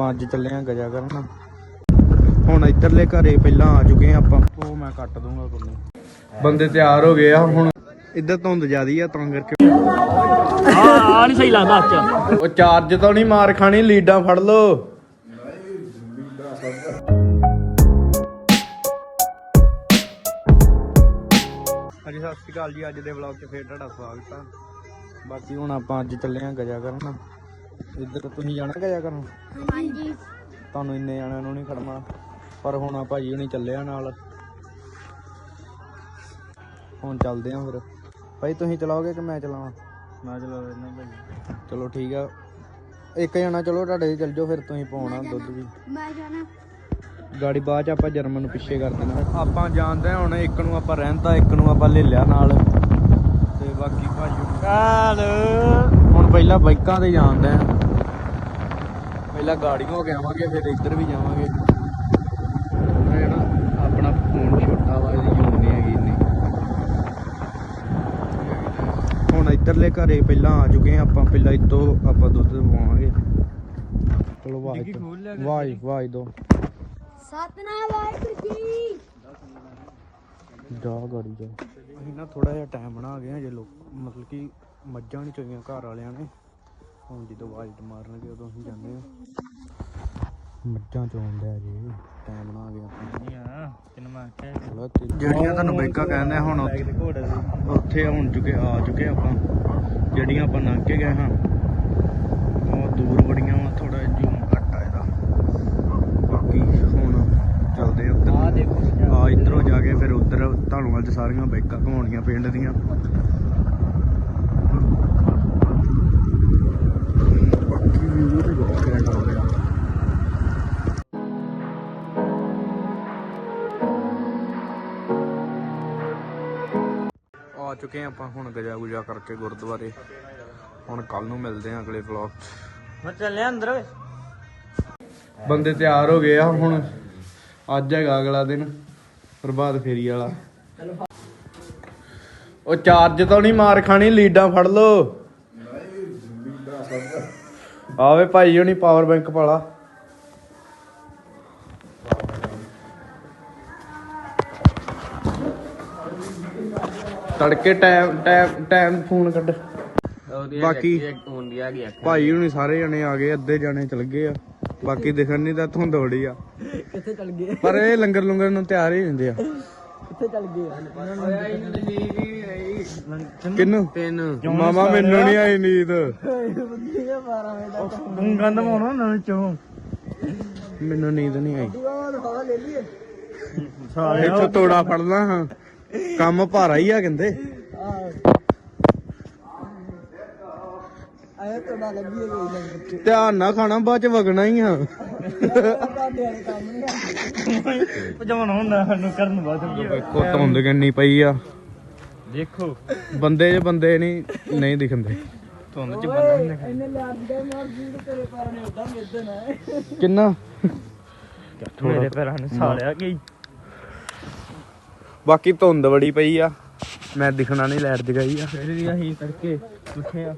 ਆਪਾਂ ਅੱਜ ਚੱਲੇ ਆਂ ਗਜਾ ਕਰਨ। ਹੁਣ ਇੱਧਰਲੇ ਘਰੇ ਪਹਿਲਾਂ ਆ ਚੁੱਕੇ ਆਂ ਆਪਾਂ। ਉਹ ਮੈਂ ਕੱਟ ਦੂੰਗਾ ਕੋਲੋਂ ਬੰਦੇ ਤਿਆਰ ਹੋ ਗਏ ਆ ਹੁਣ ਇੱਧਰ ਧੁੰਦ ਜ਼ਿਆਦੀ ਆ ਤਾਂ ਕਰਕੇ। ਆ ਆ ਨਹੀਂ ਸਹੀ ਲੱਗਦਾ ਅੱਜ। ਉਹ ਚਾਰਜ ਤਾਂ ਨਹੀਂ ਮਾਰ ਖਾਣੀ ਲੀਡਾਂ ਫੜ ਲੋ ਹਾਂਜੀ ਸਤਿ ਸ਼੍ਰੀ ਅਕਾਲ ਜੀ ਅੱਜ ਦੇ ਵਲੌਗ 'ਚ ਫੇਰ ਤੁਹਾਡਾ ਸਵਾਗਤ ਆ। ਬਾਕੀ ਹੁਣ ਆਪਾਂ ਅੱਜ ਚੱਲੇ ਆਂ ਗਜਾ ਕਰਨ। ਇੱਧਰ ਤੁਸੀਂ ਜਾਣਾ ਗਜਾ ਕਰਨ? ਹਾਂਜੀ। ਤੁਹਾਨੂੰ ਇੰਨੇ ਜਾਣਿਆਂ ਨੂੰ ਨਹੀਂ ਖੜਨਾ ਪਰ ਹੁਣ ਆ ਭਾਜੀ ਹੁਣੀ ਚੱਲੇ ਆ ਨਾਲ। ਹੁਣ ਚੱਲਦੇ ਆਂ ਫਿਰ। ਭਾਈ ਤੁਸੀਂ ਚਲਾਓਗੇ ਕਿ ਮੈਂ ਚਲਾਵਾਂ? ਮੈਂ ਚਲਾ ਲੈਣਾ ਭਾਈ। ਚਲੋ ਠੀਕ ਆ। ਇੱਕ ਜਣਾ ਚਲੋ ਤੁਹਾਡੇ ਚੱਲ ਜਾਓ ਫਿਰ ਤੁਸੀਂ ਪਾਉਣਾ ਦੁੱਧ ਵੀ। ਮੈਂ ਜਾਣਾ। ਗਾੜੀ ਬਾਅਦ ਚ ਆਪਾਂ ਜਰਮਨ ਨੂੰ ਪਿੱਛੇ ਕਰ ਦੇਣਾ। ਆਪਾਂ ਜਾਣਦੇ ਹਾਂ ਹੁਣ ਇੱਕ ਨੂੰ ਆਪਾਂ ਰਹਿੰਦਾ ਇੱਕ ਨੂੰ ਆਪਾਂ ਲੈ ਲਿਆ ਨਾਲ। ਤੇ ਬਾਕੀ ਭਾਜੀ ਕਾਲ ਹੁਣ ਪਹਿਲਾਂ ਬਾਈਕਾਂ ਤੇ ਜਾਣਦੇ ਆ ਪਹਿਲਾਂ ਗਾੜੀਆਂ ਹੋ ਕੇ ਆਵਾਂਗੇ ਫਿਰ ਇੱਧਰ ਵੀ ਜਾਵਾਂਗੇ। ਇਹ ਨਾ ਆਪਣਾ ਫੋਨ ਛੋਟਾ ਵਾ ਇਹਦੀ ਯੂਨ ਨਹੀਂ ਹੈਗੀ ਇੰਨੀ। ਹੁਣ ਇੱਧਰਲੇ ਘਰੇ ਪਹਿਲਾਂ ਆ ਚੁੱਕੇ ਆ ਆਪਾਂ ਪਹਿਲਾਂ ਇੱਥੋਂ ਆਪਾਂ ਦੁੱਧ ਪਵਾਵਾਂਗੇ ਚਲੋ ਵਾਜ ਵਾਜ ਵਾਜ ਦੋ। ਸਤਨਾਮ ਵਾਹਿਗੁਰੂ ਜੀ। ਜਾ ਗਾੜੀ ਜਾ। ਅਸੀਂ ਨਾ ਥੋੜਾ ਜਿਹਾ ਟਾਈਮ ਬਣਾ ਗਏ ਜੇ ਲੋਕ ਮਤਲਬ ਕਿ ਮੱਝਾਂ ਨਹੀਂ ਚੋਈਆਂ ਘਰ ਵਾਲਿਆਂ ਨੇ। ਹੁਣ ਜਦੋਂ ਵਾਈਟ ਮਾਰਨਗੇ ਉਦੋਂ ਅਸੀਂ ਜਾਂਦੇ ਹਾਂ ਮੱਝਾਂ ਚੋਂਦੇ ਆ ਜੀ। ਟਾਈਮ ਬਣਾ ਗਿਆ ਆਪਾਂ ਤੈਨੂੰ ਮੈਂ ਜਿਹੜੀਆਂ ਤੁਹਾਨੂੰ ਬਾਈਕਾਂ ਕਹਿੰਦੇ ਆ ਹੁਣ ਉੱਥੇ- ਹੁਣ ਚੁੱਕੇ ਆ ਚੁੱਕੇ ਆਪਾਂ। ਜਿਹੜੀਆਂ ਆਪਾਂ ਲੰਘ ਕੇ ਗਏ ਹਾਂ। ਉਹ ਦੂਰ ਬੜੀਆਂ ਵਾ ਥੋੜਾ ਜੂਮ ਘੱਟ ਆ ਇਹਦਾ। ਬਾਕੀ ਹੁਣ ਚੱਲਦੇ ਆ ਉੱਧਰ। ਆ ਦੇਖੋ ਆ ਇਧਰੋਂ ਜਾ ਕੇ ਫਿਰ ਉਧਰ ਤੁਹਾਨੂੰ ਅੱਜ ਸਾਰੀਆਂ ਬਾਈਕਾਂ ਘਮਾਉਣੀਆਂ ਪਿੰਡ ਦੀਆਂ। ਚੁੱਕੇ ਹਾਂ ਆਪਾਂ ਹੁਣ ਗਜਾ ਗੁਜਾ ਕਰਕੇ ਗੁਰਦੁਆਰੇ। ਹੁਣ ਕੱਲ ਨੂੰ ਮਿਲਦੇ ਹਾਂ ਅਗਲੇ ਵਲੌਗ 'ਚ। ਮੈਂ ਚੱਲਿਆ ਅੰਦਰ ਓਏ। ਬੰਦੇ ਤਿਆਰ ਹੋ ਗਏ ਆ ਹੁਣ ਅੱਜ ਹੈਗਾ ਅਗਲਾ ਦਿਨ ਪ੍ਰਭਾਤ ਫੇਰੀ ਵਾਲਾ। ਉਹ ਚਾਰਜ ਤਾਂ ਨਹੀਂ ਮਾਰ ਖਾਣੀ ਲੀਡਾਂ ਫੜ ਲੋ ਆਵੇ ਭਾਈ ਹੁਣੀ ਪਾਵਰ ਬੈਂਕ ਪਾਲਾ ਤੜਕੇ ਟਾਈਮ ਟਾਈਮ ਟਾਈਮ ਫੋਨ ਕੱਢ। ਬਾਕੀ ਹੁੰਦੀ ਭਾਈ ਹੁਣੀ ਸਾਰੇ ਜਣੇ ਆ ਗਏ ਅੱਧੇ ਜਣੇ ਚਲ ਗਏ ਆ। ਬਾਕੀ ਦਿਖਣ ਨਹੀਂ ਤਾਂ ਧੁੰਦ ਬੜੀ ਆ। ਕਿੱਥੇ ਚੱਲ ਗਏ? ਪਰ ਇਹ ਲੰਗਰ ਲੰਗਰ ਨੂੰ ਤਿਆਰ ਹੀ ਰਹਿੰਦੇ ਆ। ਕਿੱਥੇ ਚੱਲ ਗਏ? ਕਿੰਨੂੰ? ਤੈਨੂੰ। ਮਾਮਾ ਮੈਨੂੰ ਨਹੀਂ ਆਈ ਨੀਂਦ। ਤੂੰ ਗੰਦ ਪਾਉਣਾ ਨਾ ਚੋਂ ਮੈਨੂੰ ਨੀਂਦ ਨਹੀਂ ਆਈ। ਇੱਥੋਂ ਤੋੜਾ ਫੜਨਾ ਹਾਂ। ਕੰਮ ਭਾਰਾ ਹੀ ਆ ਕਹਿੰਦੇ। ਆਇਆ ਤੋੜਾ ਲੱਗੀ ਹੋਈ ਧਿਆਨ ਨਾਲ ਖਾਣਾ ਬਾਅਦ ਚ ਵਗਣਾ ਹੀ ਆ। ਭਜਾਉਣਾ ਹੁੰਦਾ ਸਾਨੂੰ ਕਰਨ ਬਾਅਦ ਵੇਖੋ ਧੁੰਦ ਕਿੰਨੀ ਪਈ ਆ। ਦੇਖੋ। ਬੰਦੇ ਜੇ ਬੰਦੇ ਨਹੀਂ ਨਹੀਂ ਦਿਖੰਦੇ। ਧੁੰਦ ਚ ਬੰਦਾ ਨਹੀਂ ਦੇਖਦਾ। ਇਹਨੇ ਮਾਰ ਤੇਰੇ ਪੈਰਾਂ ਨੇ ਉਦਾਂ ਮਿਲਦੇ ਨਾ ਕਿੰਨਾ? ਮੇਰੇ ਪੈਰਾਂ ਨੂੰ ਸਾਲਿਆ ਗਈ ਬਾਕੀ ਧੁੰਦ ਬੜੀ ਪਈ ਆ। ਮੈਂ ਦਿਖਣਾ ਨਹੀਂ ਲਾਈਟ ਜਗਾਈ ਆ। ਫਿਰ ਵੀ ਅਸੀਂ ਤੜਕੇ ਉੱਠੇ ਆ।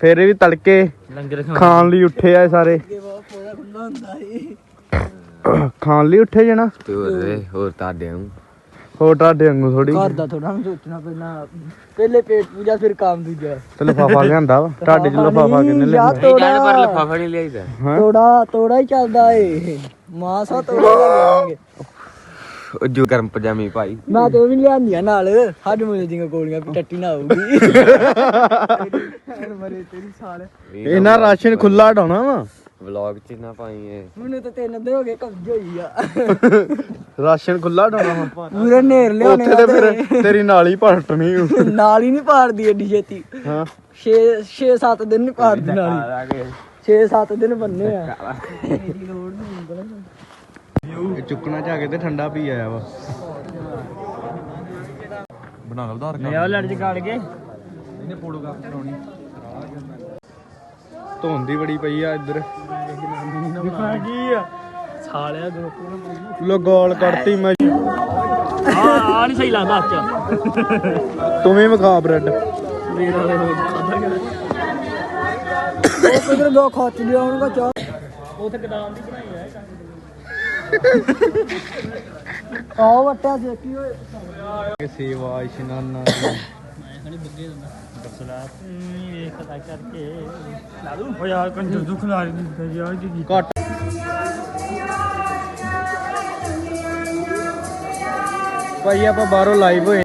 ਫੇਰ ਵੀ ਤੜਕੇ ਲੰਗਰ ਖਾਣ। ਲਈ ਉੱਠੇ ਆ ਸਾਰੇ। ਖਾਣ ਲਈ ਉੱਠੇ ਜਣਾ? ਹੋਰ ਹੋਰ ਤੁਹਾਡੇ ਨੂੰ ਹੋਰ ਤੁਹਾਡੇ ਵਾਂਗੂ ਥੋੜੀ ਘਰ ਦਾ ਥੋੜਾ ਮੈਂ ਸੋਚਣਾ ਪਹਿਲਾਂ ਪਹਿਲੇ ਪੇਟ ਪੂਜਾ ਫਿਰ ਕੰਮ ਦੂਜਾ। ਤੇ ਲਫਾਫਾ ਲਿਆਂਦਾ ਵਾ। ਤੁਹਾਡੇ ਚ ਲਫਾਫਾ ਕਿੰਨੇ ਲਿਆਂਦਾ? ਨਹੀਂ ਕਹਿਣ ਪਰ ਤੋੜਾ ਲਫਾਫਾ ਨਹੀਂ ਲਿਆਈਦਾ। ਹਾਂ? ਤੋੜਾ ਤੋੜਾ ਹੀ ਚੱਲਦਾ ਏ। ਮਾਸਾ ਤੋੜਾ ਲਿਆਵਾਂਗੇ। ਉਹ ਜੋ ਗਰਮ ਪਜਾਮੀ ਭਾਈ ਮੈਂ ਤੇ ਉਹ ਵੀ ਲਿਆਂਦੀਆਂ ਨਾਲ ਸਾਡੇ ਮੁੰਡੇ ਦੀਆਂ ਗੋਲੀਆਂ ਵੀ ਟੱਟੀ ਨਾ ਆਊਗੀ। ਮਰੇ ਤੇਰੀ ਸਾਲ। ਇਹਨਾਂ ਰਾਸ਼ਨ ਖੁੱਲਾ ਢਾਉਣਾ ਵਾ। ਵਲੌਗ ਚ ਨਾ ਪਾਈ ਇਹ। ਮੈਨੂੰ ਤਾਂ ਤਿੰਨ ਦਿਨ ਹੋ ਗਏ ਕਬਜ਼ ਹੋਈ ਆ। ਰਾਸ਼ਨ ਖੁੱਲਾ ਢਾਉਣਾ ਵਾ। ਪੂਰੇ ਨੇਰ ਲਿਆਉਣੇ ਉੱਥੇ ਤੇ ਫਿਰ ਤੇਰੀ ਨਾਲ ਹੀ ਪਲਟਣੀ। ਨਾਲ ਹੀ ਨਹੀਂ ਪਾੜਦੀ ਏਡੀ ਛੇਤੀ। ਹਾਂ। 6 6 7 ਦਿਨ ਨਹੀਂ ਪਾੜਦੀ ਨਾਲ ਹੀ। 6 7 ਦਿਨ ਬੰਨੇ ਆ। ਇਹ ਚੁੱਕਣਾ ਜਾ ਕੇ ਤੇ ਠੰਡਾ ਪੀ ਆਇਆ ਵਾ। ਬਣਾ ਲਓ ਆਧਾਰ ਲਿਆ ਲੜ ਚ ਕਾੜ ਕੇ। ਇਹਨੇ ਫੋਟੋਗ੍ਰਾਫ ਕਰਾਉਣੀ। ਧੁੰਦੀ ਬੜੀ ਪਈ ਆ ਇੱਧਰ। ਦਿਖਾ ਕੀ ਆ। ਸਾਲਿਆ ਗਰੁੱਪ ਲੋ ਗੋਲ ਕੱਢਤੀ ਮੈਂ। ਆ ਆ ਨਹੀਂ ਸਹੀ ਲੱਗਦਾ ਅੱਜ ਤੂੰ ਵੀ ਵਿਖਾ ਬ੍ਰੈਡ। ਉਹ ਕਿਧਰ ਦੋ ਖੋਚ ਲਿਆ ਉਹਨਾਂ ਦਾ ਚਾਹ ਉੱਥੇ ਗਦਾਮ ਦੀ ਬਣਾਈ ਹੈ ਆਓ ਵਟਿਆ ਦੇਖੀ ਓਏ ਕਿ ਸੇਵਾ ਇਸ਼ਨਾਨਾਂ ਦਸਲਾ ਇਹ ਕਦਾ ਕਰਕੇ ਲਾ ਦੂੰ। ਹੋ ਯਾਰ ਦੁੱਖ ਲਾ ਰਹੀ ਯਾਰ ਕੀ ਘੱਟ। ਭਾਈ, ਆਪਾਂ ਬਾਹਰੋਂ ਲਾਈਵ ਹੋਏ